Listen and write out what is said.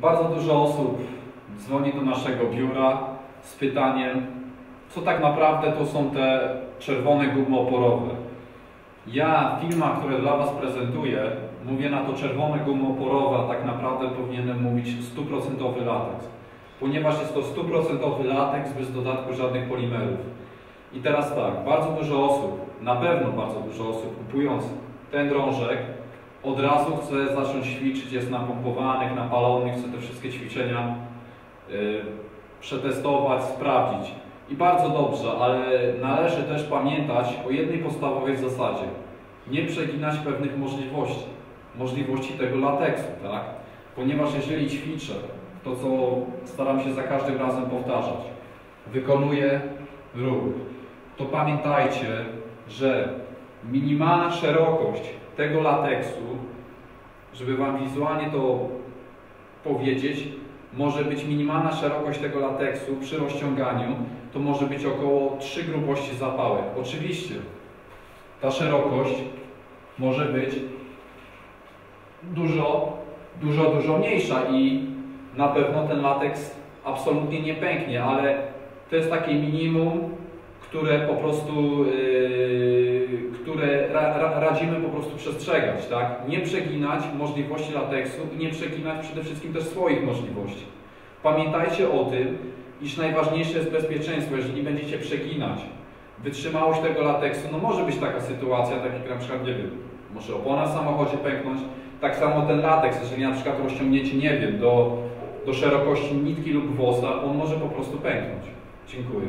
Bardzo dużo osób dzwoni do naszego biura z pytaniem, co tak naprawdę to są te czerwone gumy oporowe. Ja w filmach, które dla Was prezentuję, mówię na to czerwone gumy oporowe, a tak naprawdę powinienem mówić 100% lateks. Ponieważ jest to 100% lateks bez dodatku żadnych polimerów. I teraz tak, bardzo dużo osób, na pewno bardzo dużo osób kupując ten drążek, od razu chce zacząć ćwiczyć, jest napompowanych, napalonych, chce te wszystkie ćwiczenia yy, przetestować, sprawdzić. I bardzo dobrze, ale należy też pamiętać o jednej podstawowej zasadzie. Nie przeginać pewnych możliwości. Możliwości tego lateksu, tak? Ponieważ jeżeli ćwiczę, to co staram się za każdym razem powtarzać, wykonuję ruch, to pamiętajcie, że minimalna szerokość tego lateksu, żeby Wam wizualnie to powiedzieć, może być minimalna szerokość tego lateksu przy rozciąganiu, to może być około 3 grubości zapałek. Oczywiście ta szerokość może być dużo, dużo, dużo mniejsza i na pewno ten lateks absolutnie nie pęknie, ale to jest takie minimum, które po prostu, yy, które ra, ra, radzimy po prostu przestrzegać, tak? Nie przeginać możliwości lateksu i nie przeginać przede wszystkim też swoich możliwości. Pamiętajcie o tym, iż najważniejsze jest bezpieczeństwo. Jeżeli będziecie przeginać wytrzymałość tego lateksu, no może być taka sytuacja, tak jak na przykład, nie wiem, może opona w samochodzie pęknąć, tak samo ten lateks, jeżeli na przykład rozciągniecie, nie wiem, do, do szerokości nitki lub włosa, on może po prostu pęknąć. Dziękuję.